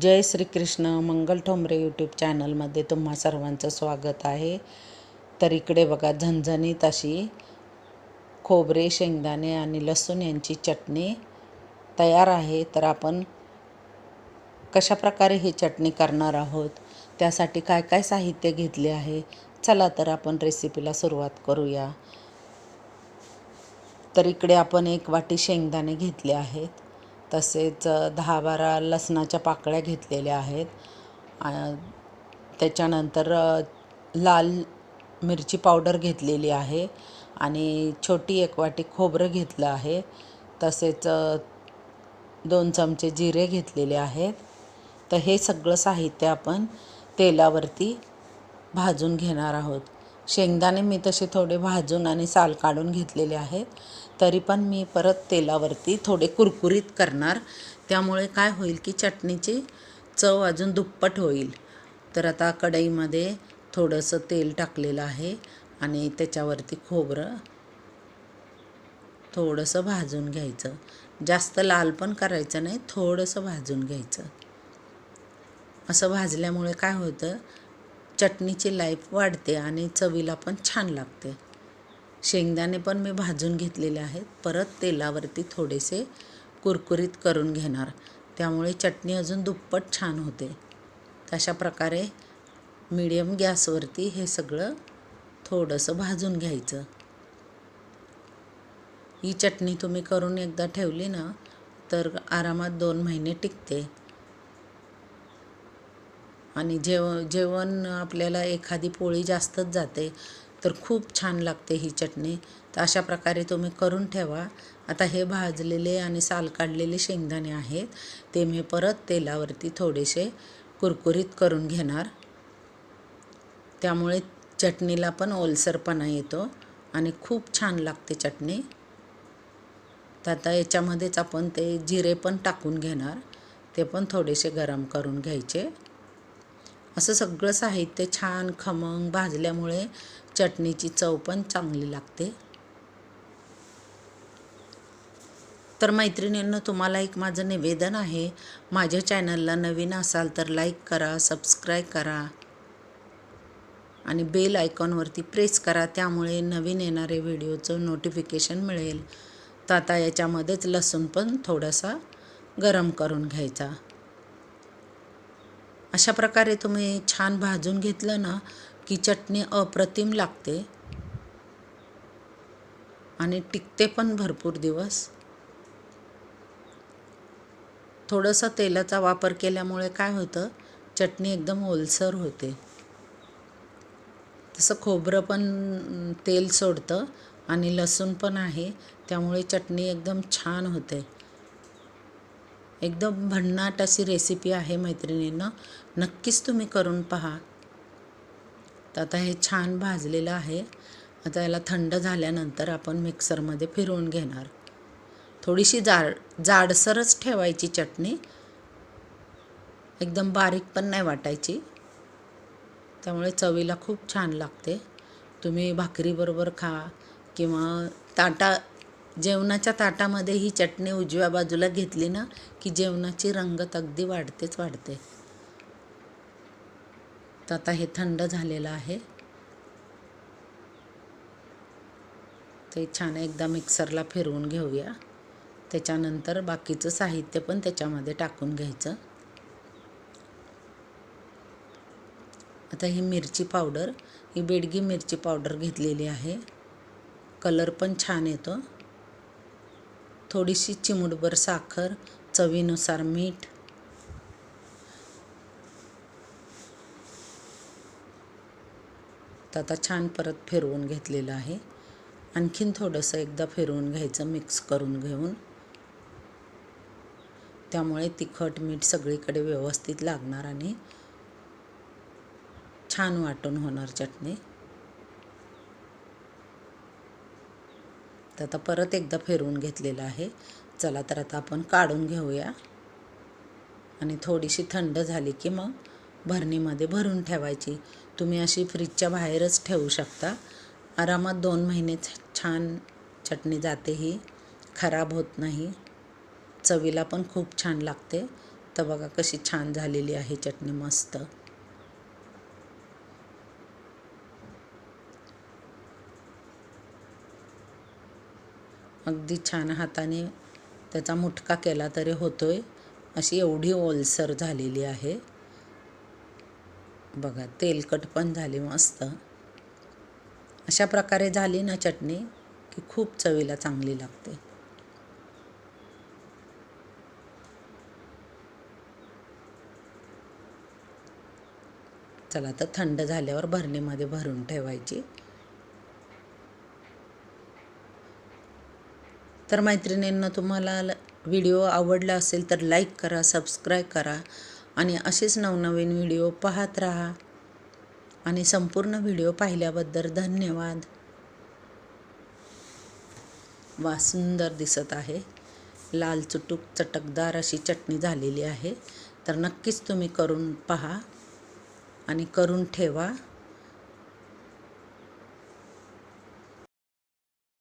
जय Shrikrishna Mangal Thombare YouTube चॅनलमध्ये तुम्हा सर्वांचं स्वागत आहे. तर इकडे बघा झणझणीत अशी खोबरे शेंगदाणे आणि लसूण यांची चटणी तयार आहे. तर आपण कशा प्रकारे ही चटणी करणार आहोत? त्यासाठी काय काय साहित्य घेतले आहे? चला तर आपण रेसिपीला सुरुवात करूया. तर इकडे आपण एक वाटी शेंगदाणे घेतले आहेत. तसेच दहा बारा लसणाच्या पाकळ्या घेतलेल्या आहेत. त्याच्यानंतर लाल मिरची पावडर घेतलेली आहे आणि छोटी एक वाटी खोबरं घेतलं आहे. तसेच दोन चमचे जिरे घेतलेले आहेत. तर हे सगळं साहित्य आपण तेलावरती भाजून घेणार आहोत. शेंगदाणे मी तसे थोडे भाजून आणि साल काढून घेतलेले आहेत. तरी पण मी परत तेलावरती थोडे कुरकुरीत करणार. त्यामुळे काय होईल की चटणीची चव अजून दुप्पट होईल. तर आता कढईमध्ये थोडंसं तेल टाकलेलं आहे आणि त्याच्यावरती खोबरं थोडंसं भाजून घ्यायचं. जास्त लाल पण करायचं नाही थोडंसं भाजून घ्यायचं. असं भाजल्यामुळे काय होतं चटणीची लाईफ वाढते आणि चवीला पण छान लागते. शेंगदाणे पण मी भाजून घेतलेले आहेत. परत तेलावरती थोडेसे कुरकुरीत करून घेणार. त्यामुळे चटणी अजून दुप्पट छान होते. तशा प्रकारे मीडियम गॅसवरती हे सगळं थोडंसं भाजून घ्यायचं. ही चटणी तुम्ही करून एकदा ठेवली ना तर आरामात दोन महिने टिकते. आणि जेव जेवण आपल्याला एखादी पोळी जास्तच जाते तर खूप छान लागते ही चटणी. तर अशा प्रकारे तुम्ही करून ठेवा. आता हे भाजलेले आणि साल काढलेले शेंगदाणे आहेत ते मी परत तेलावरती थोडेसे कुरकुरीत करून घेणार. त्यामुळे चटणीला पण ओलसरपणा येतो आणि खूप छान लागते चटणी. तर आता याच्यामध्येच आपण ते जिरे पण टाकून घेणार. ते पण थोडेसे गरम करून घ्यायचे. असं सगळं साहित्य छान खमंग भाजल्यामुळे चटणीची चव पण चांगली लागते. तर मैत्रिणींनो तुम्हाला एक माझं निवेदन आहे. माझ्या चॅनलला नवीन असाल तर लाईक करा सबस्क्राईब करा आणि बेल आयकॉनवरती प्रेस करा. त्यामुळे नवीन येणारे व्हिडिओचं नोटिफिकेशन मिळेल. तर आता याच्यामध्येच लसूण पण थोडासा गरम करून घ्यायचा. अशा प्रकारे तुम्ही छान भाजून घेतलं ना की चटणी अप्रतिम लागते. आणि टिकते पण भरपूर दिवस. थोडंसं तेलाचा वापर केल्यामुळे काय होतं चटणी एकदम ओलसर होते. तसं खोबरं पण तेल सोडतं आणि लसूण पण आहे त्यामुळे चटणी एकदम छान होते. एकदम भन्नाट अशी रेसिपी आहे मैत्रिणींना. नक्कीच तुम्ही करून पहा. तर आता हे छान भाजलेलं आहे. आता याला थंड झाल्यानंतर आपण मिक्सरमध्ये फिरवून घेणार. थोडीशी जाड जाडसरच ठेवायची चटणी. एकदम बारीक पण नाही वाटायची. त्यामुळे चवीला खूप छान लागते. तुम्ही भाकरीबरोबर खा किंवा ताटा जेवणाच्या ताटामध्ये ही चटणी उजव्या बाजूला घेतली ना की जेवणाची रंगत अगदी वाढतेच वाढते. तर आता हे थंड झालेलं आहे. ते छान एकदा मिक्सरला फिरवून घेऊया. त्याच्यानंतर बाकीचं साहित्य पण त्याच्यामध्ये टाकून घ्यायचं. आता ही मिरची पावडर ही बेडगी मिरची पावडर घेतलेली आहे. कलर पण छान येतो. थोडीशी चिमूटभर साखर चवीनुसार मीठ. तर आता छान परत फिरवून घेतलेलं आहे. आणखीन थोडंसं एकदा फिरवून घ्यायचं मिक्स करून घेऊन. त्यामुळे तिखट मीठ सगळीकडे व्यवस्थित लागणार आणि छान वाटून होणार चटणी. तर आता परत एकदा फिरवून घेतलेलं आहे. चला तर आता आपण काढून घेऊया. आणि थोडीशी थंड झाली की मग भरणीमध्ये भरून ठेवायची. तुम्ही अशी फ्रीजच्या बाहेरच ठेवू शकता. आरामात दोन महिने छान चटणी जाते ही. खराब होत नाही. चवीला पण खूप छान लागते. तर बघा कशी छान झालेली आहे चटणी मस्त. अगदी छान हाताने त्याचा मुटका केला तरी होतोय. अशी एवढी ओलसर झालेली आहे. बघा तेलकट पण झाली मस्त. अशा प्रकारे झाली ना चटणी की खूप चवीला चांगली लागते. चला तर थंड झाल्यावर भरणीमध्ये भरून ठेवायची. तर मैत्रिणींना तुम्हाला व्हिडिओ आवडला असेल तर लाईक करा सबस्क्राईब करा आणि असेच नवनवीन व्हिडिओ पाहत राहा. आणि संपूर्ण व्हिडिओ पाहिल्याबद्दल धन्यवाद. वा सुंदर दिसत आहे. लाल चुटूक चटकदार अशी चटणी झालेली आहे. तर नक्कीच तुम्ही करून पहा आणि करून ठेवा.